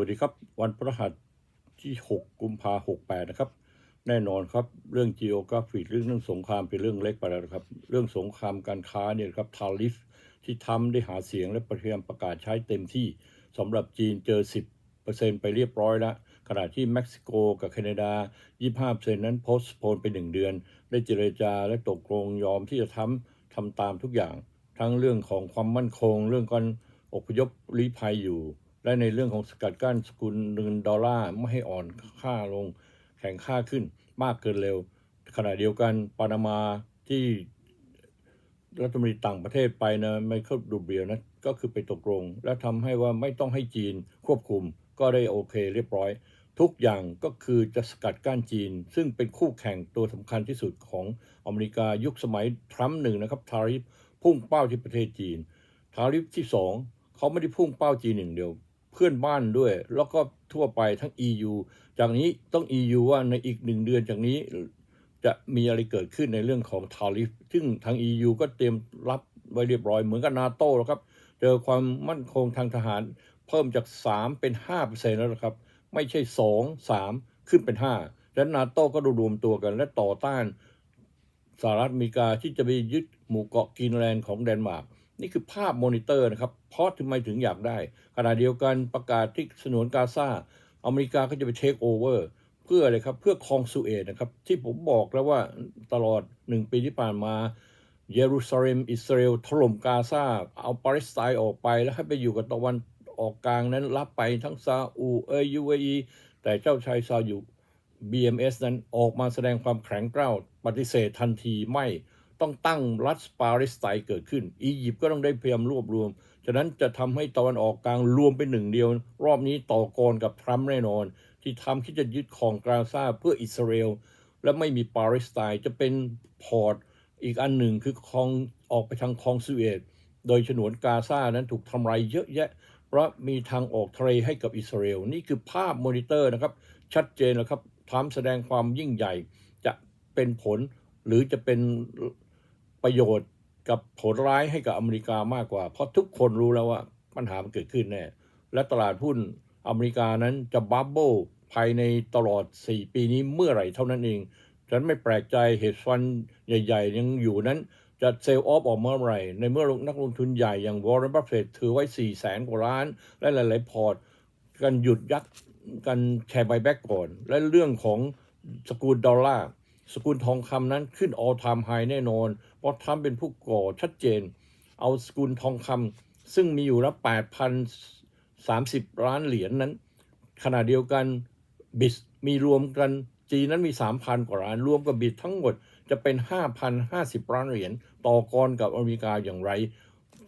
วัสดีครับ วันพฤหัสที่ 6 กุมภา68นะครับ แน่นอนครับ เรื่อง geography เรื่องเรื่องสงครามเป็นเรื่องเล็กไปแล้วครับ เรื่องสงครามการค้าเนี่ยครับทาริฟที่ทำได้หาเสียงและพยายามประกาศใช้เต็มที่สำหรับจีนเจอ 10%ไปเรียบร้อยแล้วขณะที่เม็กซิโกกับแคนาดา 25%นั้นโพสต์โพนไป 1 เดือน ได้เจรจาและตกลงยอมที่จะทำทำตามทุกอย่าง ทั้งเรื่องของความมั่นคง เรื่องการอพยพลี้ภัยอยู่ และในเรื่องของสกัดกั้นสกุลเงินดอลลาร์ไม่ให้อ่อนค่าลงแข็งค่าขึ้นมากเกินเร็ว ขณะเดียวกันปานามาที่รัฐมนตรีต่างประเทศไปนะไม่เข้าดูเบียวนะก็คือไปตกลง และทำให้ว่าไม่ต้องให้จีนควบคุมก็ได้โอเคเรียบร้อย ทุกอย่างก็คือจะสกัดกั้นจีน ซึ่งเป็นคู่แข่งตัวสำคัญที่สุดของอเมริกายุคสมัยทรัมป์หนึ่งนะครับ ทาริฟพุ่งเป้าที่ประเทศจีน ทาริฟที่สองเขาไม่ได้พุ่งเป้าจีนหนึ่งเดียว เพื่อนบ้านด้วย แล้วก็ทั่วไปทั้ง EU จากนี้ต้อง EU ว่าในอีกหนึ่งเดือนจากนี้จะมีอะไรเกิดขึ้นในเรื่องของทาริฟซึ่งทาง EU ก็เตรียมรับไว้เรียบร้อยเหมือนกับนาโต้แล้วครับ เจอความมั่นคงทางทหาร เพิ่มจาก 3 เป็น5%แล้วนะครับ ไม่ใช่ 2 3 ขึ้นเป็น 5 และนาโต้ก็รวมตัวกันและต่อต้านสหรัฐอเมริกาที่จะไปยึดหมู่เกาะกรีนแลนด์ของเดนมาร์ก นี่คือภาพมอนิเตอร์นะครับ เพราะทำไมถึงอยากได้ ขณะเดียวกันประกาศที่สนวนกาซาอเมริกาก็จะไปเทคโอเวอร์เพื่ออะไรครับเพื่อคลองสุเอตนะครับ ที่ผมบอกแล้วว่าตลอดหนึ่งปีที่ผ่านมาเยรูซาเล็มอิสราเอลถล่มกาซาเอาปาเลสไตน์ออกไปแล้วให้ไปอยู่กับตะวันออกกลางนั้นรับไปทั้งซาอุเอยยูเอแต่เจ้าชายซาอุ BMS นั้นออกมาแสดงความแข็งกร้าวปฏิเสธทันทีไม่ ต้องตั้งรัฐปาเลสไตน์เกิดขึ้น อียิปต์ก็ต้องได้พยายามรวบรวม ฉะนั้นจะทำให้ตะวันออกกลางรวมเป็นหนึ่งเดียว รอบนี้ต่อกรกับทรัมป์แน่นอน ที่ทำที่จะยึดของกาซาเพื่ออิสราเอลและไม่มีปาเลสไตน์จะเป็นพอร์ตอีกอันหนึ่งคือคลองออกไปทางคลองสุเอตโดยฉนวนกาซานั้นถูกทำลายเยอะแยะ เพราะมีทางออกทะเลให้กับอิสราเอลนี่คือภาพมอนิเตอร์นะครับ ชัดเจนแล้วครับทรัมป์แสดงความยิ่งใหญ่จะเป็นผลหรือจะเป็น ประโยชน์กับผลร้ายให้กับอเมริกามากกว่า เพราะทุกคนรู้แล้วว่าปัญหามันเกิดขึ้นแน่และตลาดหุ้นอเมริกานั้นจะบับเบิลภายในตลอด 4 ปีนี้เมื่อไหร่เท่านั้นเอง ฉันไม่แปลกใจเหตุฟันใหญ่ ๆ ยังอยู่นั้นจะเซลล์ออฟออกเมื่อไหร่ ในเมื่อนักลงทุนใหญ่อย่างวอร์เรนบัฟเฟตถือไว้ 4 0 0แสนกว่าล้าน และหลาย ๆ พอร์ต กันหยุดยักกันแชร์ไบแบ็กก่อน และเรื่องของสกุลดอลลาร์ สกุลทองคำนั้นขึ้น all time high แน่นอน เพราะทรัมป์เป็นผู้ก่อชัดเจน เอาสกุลทองคำซึ่งมีอยู่ละ8,030 ล้านเหรียญนนั้น ขณะเดียวกันบิสมีรวมกันจีนนั้นมี 3,000 กว่าล้านรวมกับบิสทั้งหมดจะเป็น 5,050 ล้านเหรียญต่อกรกับอเมริกาอย่างไร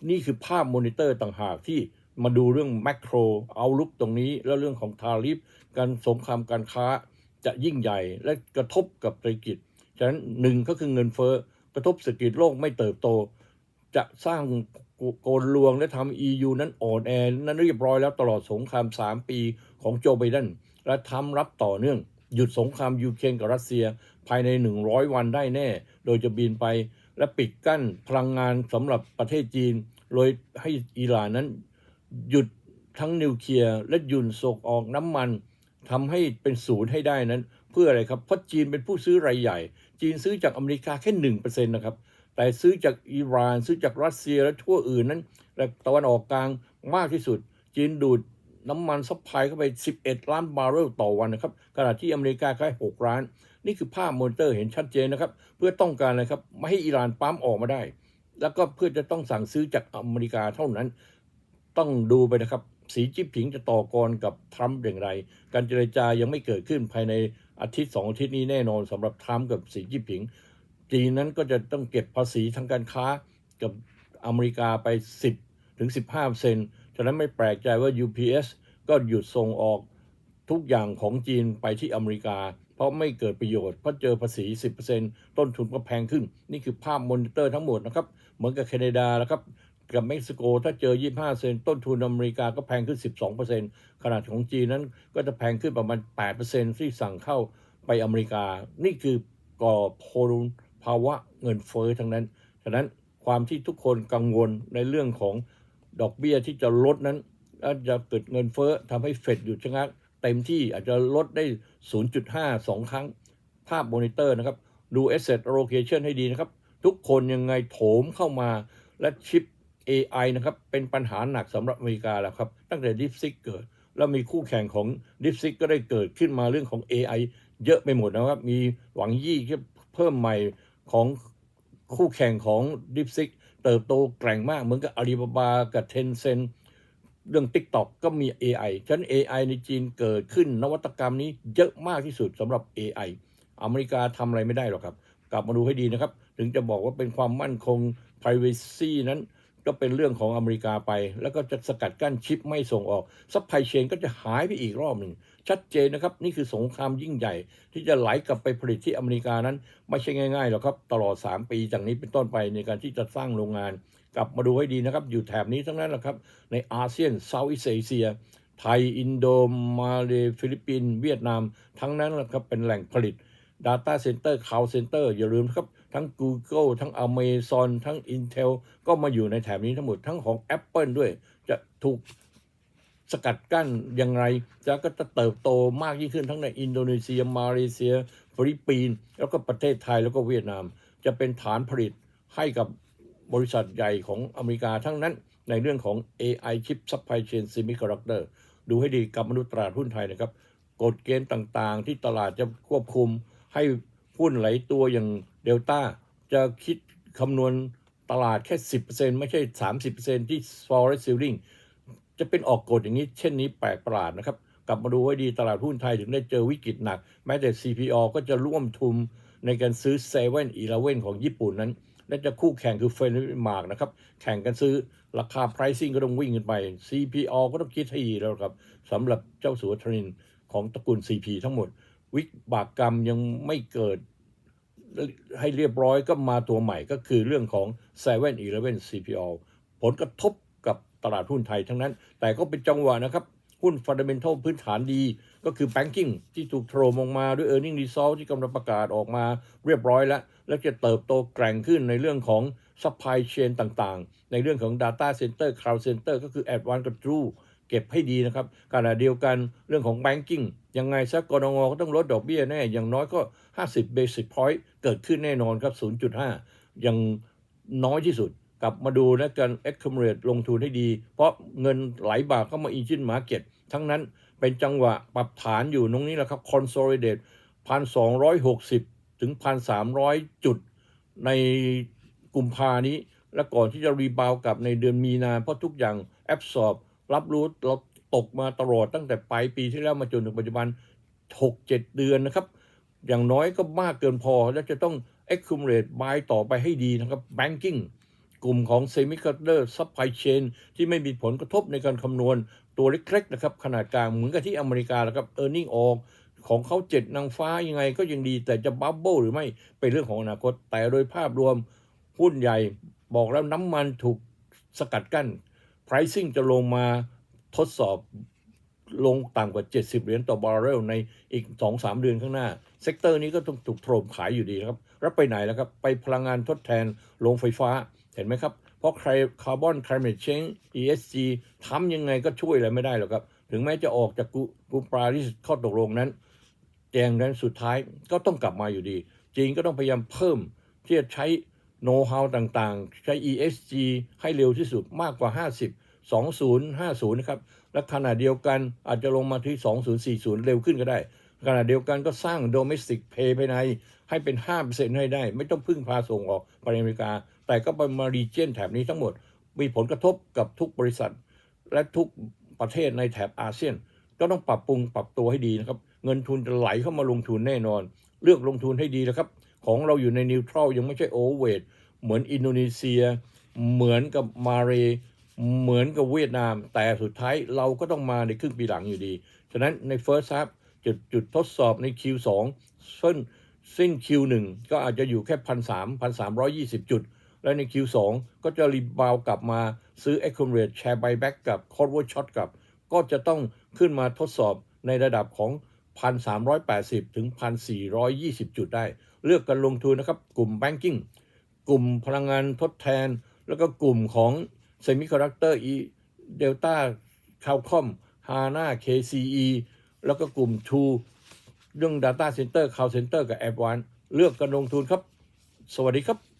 นี่คือภาพมอนิเตอร์ต่างหากที่มาดูเรื่องแมกโรเอาลุกตรงนี้ แล้วเรื่องของทาริฟการสงครามการค้า จะยิ่งใหญ่และกระทบกับเศรษฐกิจ ฉะนั้นหนึ่งก็คือเงินเฟ้อกระทบเศรษฐกิจโลกไม่เติบโต จะสร้างโกลลวงและทำ EU นั้นอ่อนแอนั้นเรียบร้อยแล้วตลอดสงคราม 3 ปีของโจไบเดนและทำรับต่อเนื่อง หยุดสงครามยูเครนกับรัสเซียภายใน 100 วันได้แน่ โดยจะบินไปและปิดกั้นพลังงานสำหรับประเทศจีน โดยให้อิหร่านนั้น หยุดทั้งนิวเคลียร์และหยุดส่งออกน้ำมัน ทำให้เป็นศูนย์ให้ได้นั้น เพื่ออะไรครับ เพราะจีนเป็นผู้ซื้อรายใหญ่ จีนซื้อจากอเมริกาแค่หนึ่งเปอร์เซ็นต์นะครับ แต่ซื้อจากอิหร่าน ซื้อจากรัสเซียและทั่วอื่นนั้นและตะวันออกกลางมากที่สุด จีนดูดน้ำมันซัพพลายเข้าไป 11 ล้านบาร์เรลต่อวันนะครับ ขณะที่อเมริกาแค่6ล้าน นี่คือภาพมอนิเตอร์เห็นชัดเจนนะครับ เพื่อต้องการอะไรครับไม่ให้อิหร่านปั๊มออกมาได้ แล้วก็เพื่อจะต้องสั่งซื้อจากอเมริกาเท่านั้น ต้องดูไปนะครับ สีจิ้นผิงจะต่อกรกับทรัมป์อย่างไร การเจรจายังไม่เกิดขึ้นภายในอาทิตย์สองอาทิตย์นี้แน่นอนสำหรับทรัมป์กับสีจิ้นผิง จีนนั้นก็จะต้องเก็บภาษีทางการค้ากับอเมริกาไป 10 ถึง 15เซนฉะนั้นไม่แปลกใจว่า UPS ก็หยุดส่งออกทุกอย่างของจีนไปที่อเมริกา เพราะไม่เกิดประโยชน์เพราะเจอภาษี 10%ต้นทุนก็แพงขึ้น นี่คือภาพมอนิเตอร์ทั้งหมดนะครับ เหมือนกับแคนาดาแล้วครับ กับเม็กซิโกถ้าเจอ 25 เซนต้นทุนอเมริกาก็แพงขึ้น 12%ขนาดของจีนนั้นก็จะแพงขึ้นประมาณ 8%ที่สั่งเข้าไปอเมริกา นี่คือก่อโพลภาวะเงินเฟ้อทั้งนั้น ฉะนั้นความที่ทุกคนกังวลในเรื่องของดอกเบี้ยที่จะลดนั้นแล้วจะเกิดเงินเฟ้อทำให้เฟดหยุดชะงักเต็มที่อาจจะลดได้ 0.5 2 ครั้ง ภาพมอนิเตอร์นะครับ ดู asset allocation ให้ดีนะครับ ทุกคนยังไงโถมเข้ามาและชิป AI นะครับ เป็นปัญหาหนักสำหรับอเมริกาแล้วครับ ตั้งแต่ DeepSeek เกิด แล้วมีคู่แข่งของ DeepSeek ก็ได้เกิดขึ้นมาเรื่องของ AI เยอะไปหมดนะครับ มีหวังยี่ที่เพิ่มใหม่ของคู่แข่งของ DeepSeek เติบโตแกร่งมากเหมือนกับ Alibaba กับ Tencent เรื่อง TikTok ก็มี AI ฉะนั้น AI ในจีนเกิดขึ้นนวัตกรรมนี้เยอะมากที่สุดสำหรับ AI อเมริกาทำอะไรไม่ได้หรอกครับ กลับมาดูให้ดีนะครับ ถึงจะบอกว่าเป็นความมั่นคง Privacy นั้น ก็เป็นเรื่องของอเมริกาไป แล้วก็จะสกัดกั้นชิปไม่ส่งออกซัพพลายเชนก็จะหายไปอีกรอบหนึ่ง ชัดเจนนะครับ นี่คือสงครามยิ่งใหญ่ ที่จะไหลกลับไปผลิตที่อเมริกานั้น ไม่ใช่ง่ายๆหรอกครับ ตลอด 3 ปีจากนี้เป็นต้นไปในการที่จะสร้างโรงงาน กลับมาดูให้ดีนะครับ อยู่แถบนี้ทั้งนั้นแหละครับ ในอาเซียนเซาท์อีสเอเชีย ไทย อินโดมาเลฟิลิปปินส์เวียดนาม ทั้งนั้นแหละครับเป็นแหล่งผลิต Data Center Cloud Center อย่าลืมครับ ทั้ง Google ทั้ง Amazon ทั้ง Intel ก็มาอยู่ในแถบนี้ทั้งหมดทั้งของ Apple ด้วย จะถูกสกัดกั้นอย่างไรจะก็จะเติบโตมากยิ่งขึ้นทั้งในอินโดนีเซีย มาเลเซียฟิลิปปินส์แล้วก็ประเทศไทยแล้วก็เวียดนาม จะเป็นฐานผลิตให้กับบริษัทใหญ่ของอเมริกาทั้งนั้นในเรื่องของ AI Chip Supply Chain Semiconductor ดูให้ดีกับมนุษย์ตลาดหุ้นไทยนะครับ กฎเกณฑ์ต่างๆ ที่ตลาดจะควบคุม ให้หุ้นไหลตัวอย่างเดลต้าจะคิดคำนวณตลาดแค่ 10%ไม่ใช่ 30%ที่ forex ceiling จะเป็นออกกฎอย่างนี้เช่นนี้แปลกประหลาดนะครับ กลับมาดูให้ดีตลาดหุ้นไทยถึงได้เจอวิกฤตหนัก แม้แต่ CPO ก็จะร่วมทุนในการซื้อ7 e เ e ่ e อของญี่ปุ่นนั้น และจะคู่แข่งคือเฟรนด์มาร์กนะครับ แข่งกันซื้อราคา pricing ก็ต้องวิ่งกันไป CPO ก็ต้องคิดให้ดีแล้วครับสำหรับเจ้าสัวทรินของตระกูล CP ทั้งหมด วิบากกรรมยังไม่เกิดให้เรียบร้อยก็มาตัวใหม่ก็คือเรื่องของ7 e เ e ่ e CPO ผลกระทบกับตลาดหุ้นไทยทั้งนั้น แต่ก็เป็นจังหวะนะครับ หุ้นฟันเดเมนทัลพื้นฐานดี ก็คือ Banking ที่ถูกโทรมลงมาด้วย e a r n i n g Result ที่กำลังประกาศออกมาเรียบร้อยแล้ว แล้วจะเติบโตแกร่งขึ้นในเรื่องของ Supply Chain ต่างๆ ในเรื่องของ Data Center Cloud Center ก็คือ Advanced Control เก็บให้ดีนะครับขณะเดียวกันเรื่องของ Banking ยังไงสักกรงก็ต้องลดดอกเบี้ยแน่ อย่างน้อยก็ 50 Basic Point เกิดขึ้นแน่นอนครับ 0.5 ยังน้อยที่สุด กลับมาดูนะการ accumulate ลงทุนให้ดี เพราะเงินไหลบ่าเข้ามา Engine Market ทั้งนั้นเป็นจังหวะปรับฐานอยู่ตรงนี้แหละครับ consolidate 1,260 ถึง 1,300 จุด ในกุมภานี้ และก่อนที่จะรีบาวกลับในเดือนมีนาเพราะทุกอย่างแอบสอบ รับรู้เราตกมาตลอดตั้งแต่ปลายปีที่แล้วมาจนถึงปัจจุบัน 6-7 เดือนนะครับ อย่างน้อยก็มากเกินพอ และจะต้อง accumulate buy ต่อไปให้ดีนะครับ banking กลุ่มของ semiconductor supply chain ที่ไม่มีผลกระทบในการคำนวณตัวเล็กๆนะครับ ขนาดกลางเหมือนกับที่อเมริกาแล้วครับ earning ออกของเขาเจ็ดนางฟ้ายังไงก็ยังดี แต่จะบับเบิลหรือไม่เป็นเรื่องของอนาคต แต่โดยภาพรวมหุ้นใหญ่บอกแล้วน้ำมันถูกสกัดกั้น pricing จะลงมาทดสอบลงต่ำกว่า 70 เหรียญต่อบาร์เรลในอีก 2-3 เดือนข้างหน้า เซกเตอร์นี้ก็ต้องถูกโทรมขายอยู่ดีครับแล้วไปไหนแล้วครับ ไปพลังงานทดแทนโรงไฟฟ้า เห็นไหมครับ เพราะคาร์บอนคาร์เม e เชง ESG ทำยังไงก็ช่วยอะไรไม่ได้หรอกครับ ถึงแม้จะออกจากกูปราริสข้อตกลงนั้น แจงนั้นสุดท้ายก็ต้องกลับมาอยู่ดี จีนก็ต้องพยายามเพิ่มที่จะใช้ โน้ตฮาวต่างๆ ใช้ ESG ให้เร็วที่สุดมากกว่า 50 2050 นะครับ และขณะเดียวกันอาจจะลงมาที่ 2040 เร็วขึ้นก็ได้ ขณะเดียวกันก็สร้าง domestic pay ภายใน ให้เป็น 5%ให้ได้ ไม่ต้องพึ่งพาส่งออกไปอเมริกา แต่ก็ไปมารีเจนแถบนี้ทั้งหมด มีผลกระทบกับทุกบริษัท และทุกประเทศในแถบอาเซียน ก็ต้องปรับปรุงปรับตัวให้ดีนะครับ เงินทุนจะไหลเข้ามาลงทุนแน่นอน เลือกลงทุนให้ดีนะครับ ของเราอยู่ในนิวทรัลยังไม่ใช่โอเวอร์เวทเหมือนอินโดนีเซีย เหมือนกับมาเลเหมือนกับเวียดนาม แต่สุดท้ายเราก็ต้องมาในครึ่งปีหลังอยู่ดี ฉะนั้นใน First Half จุดจุดทดสอบใน Q2 ซึ่งสิ้น Q1 ก็อาจจะอยู่แค่พันสามพันสามร้อยยี่สิบจุด และใน Q2 ก็จะรีบาวกลับมาซื้อ accumulate share buyback กับ cover shot กับ ก็จะต้องขึ้นมาทดสอบในระดับของ 1,380 ถึง 1,420 จุดได้ เลือกการลงทุนนะครับ กลุ่มแบงกิ้งกลุ่มพลังงานทดแทน แล้วก็กลุ่มของเซมิคอนดักเตอร์อีเดลต้าคาวคอมฮาน่าเคซีแล้วก็กลุ่มทูเรื่อง Data Center Cloud Center กับ a d v a n c e เลือกการลงทุนครับ สวัสดีครับ